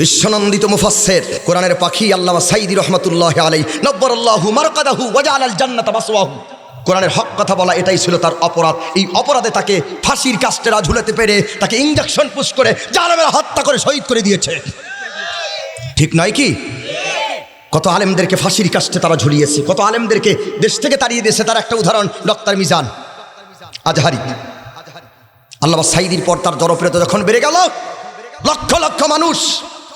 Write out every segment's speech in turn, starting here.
বিশ্বনন্দিত মুফাসসির, কোরআনের পাখি আল্লাহ সাইদি রহমতুল্লাহ আলাই নব্বরাল্লাহু মারকাদাহু ওয়াজআল আল জান্নাতা মাসওয়াহু। কোরআনের হক কথা বলা এটাই ছিল তার অপরাধ। এই অপরাধে তাকে ফাঁসির কাস্টেরা ঝুলাতে পেরে তাকে ইঞ্জেকশন পুশ করে জালেমেরা হত্যা করে শহীদ করে দিয়েছে। ঠিক নয় কি? কত আলেমদেরকে ফাঁসির কাস্টে তারা ঝুলিয়েছে, কত আলেমদেরকে দেশ থেকে তাড়িয়ে দিয়েছে। তার একটা উদাহরণ, ডক্টর মিজান আজহারি। আল্লাহ সাইদির পর তার জনপ্রিয়তা যখন বেড়ে গেল, লক্ষ লক্ষ মানুষ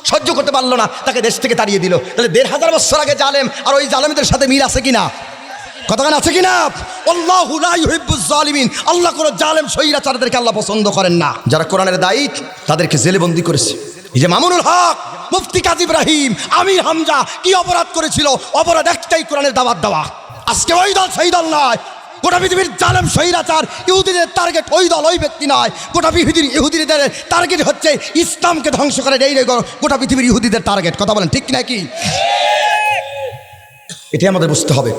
সহ্য করতে পারল না, তাকে দেশ থেকে তাড়িয়ে দিল। তাহলে দেড় হাজার বছর আগে জালেম আর ওই জালেমদের সাথে মিল আছে কিনা? কতক্ষণ আছে কিনা? আল্লাহু লা ইউহিব্বুজ জালিমিন। আল্লাহ কোনো জালেম সৈরাচারদেরকে আল্লাহ পছন্দ করেন না। যারা কোরআনের দায়ী তাদেরকে জেলে বন্দি করেছে। এই যে মামুনুল হক, মুফতি কাজী ইব্রাহিম, আমির হামজা, কি অপরাধ করেছিল? অপরাধ একটাই কোরআনের দাওয়াত দেওয়া। আজকে ওই দল, সেই দল নয়। গোটা পৃথিবীর জালেম সহিরাচার ইহুদিদের টার্গেট ওই দল, ওই ব্যক্তি নয়। গোটা পৃথিবীর ইহুদিদের টার্গেট হচ্ছে ইসলামকে ধ্বংস করে এই গোটা পৃথিবীর ইহুদিদের টার্গেট কথা বলেন, ঠিক নাকি এটাই আমাদের বুঝতে হবে।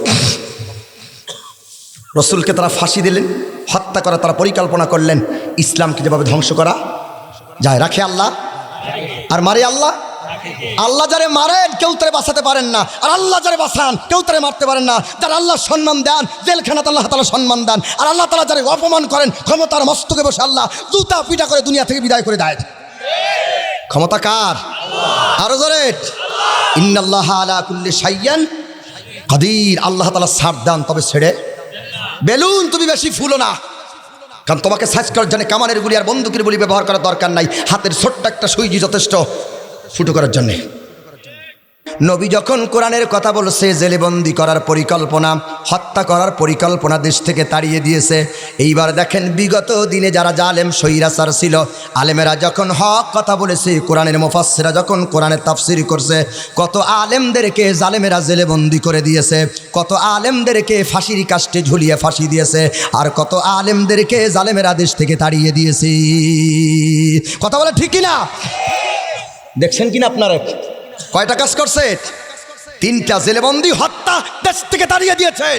রসুলকে তারা ফাঁসি দিলেন, হত্যা করা তারা পরিকল্পনা করলেন, ইসলামকে যেভাবে ধ্বংস করা যায়। রাখে আল্লাহ। আর মারে আল্লাহ। আল্লাহ যারে মারেন, কেউ তারে বাঁচাতে পারেন না। আর আল্লাহ যারে বাঁচান, কেউ তারে মারতে পারেন না। যারা আল্লাহ সম্মান দেন, জেলখানাতে আল্লাহ তালা সম্মান দেন। আর আল্লাহ তালা যারা অপমান করেন, ক্ষমতার মস্তকে বসে আল্লাহ জুতা পিটা করে দুনিয়া থেকে বিদায় করে দেয়। ক্ষমতা কার? আরও জোরে। ইন্নাল্লাহ আলা কুল্লি সাইয়ান কাদির। আল্লাহ তালা সার দেন, তবে ছেড়ে। বেলুন তুমি বেশি ফুলো না। কারণ তোমাকে সাইজ করার জন্য কামানের গুলি আর বন্দুকের গুলি ব্যবহার করার দরকার নাই। হাতের ছোট্ট একটা সুইজি যথেষ্ট। ফুটো করার জন্যে। নবী যখন কোরআনের কথা বলছে, জেলেবন্দি করার পরিকল্পনা, হত্যা করার পরিকল্পনা দেশ থেকে তাড়িয়ে দিয়েছে। এইবার দেখেন, বিগত দিনে যারা জালেম সৈরাসার ছিল, আলেমেরা যখন হক কথা বলেছে, কোরআনের মুফাসসিরা যখন কোরআনের তাফসির করছে, কত আলেমদেরকে জালেমেরা জেলেবন্দি করে দিয়েছে, কত আলেমদেরকে ফাঁসির কাষ্টে ঝুলিয়ে ফাঁসি দিয়েছে, আর কত আলেমদেরকে জালেমেরা দেশ থেকে তাড়িয়ে দিয়েছে। কথা বলে ঠিকই না দেখছেন কিনা আপনারা? কয়টা কাজ করছে? তিনটা জেলেবন্দি হত্যা দেশ থেকে দাঁড়িয়ে দিয়েছে।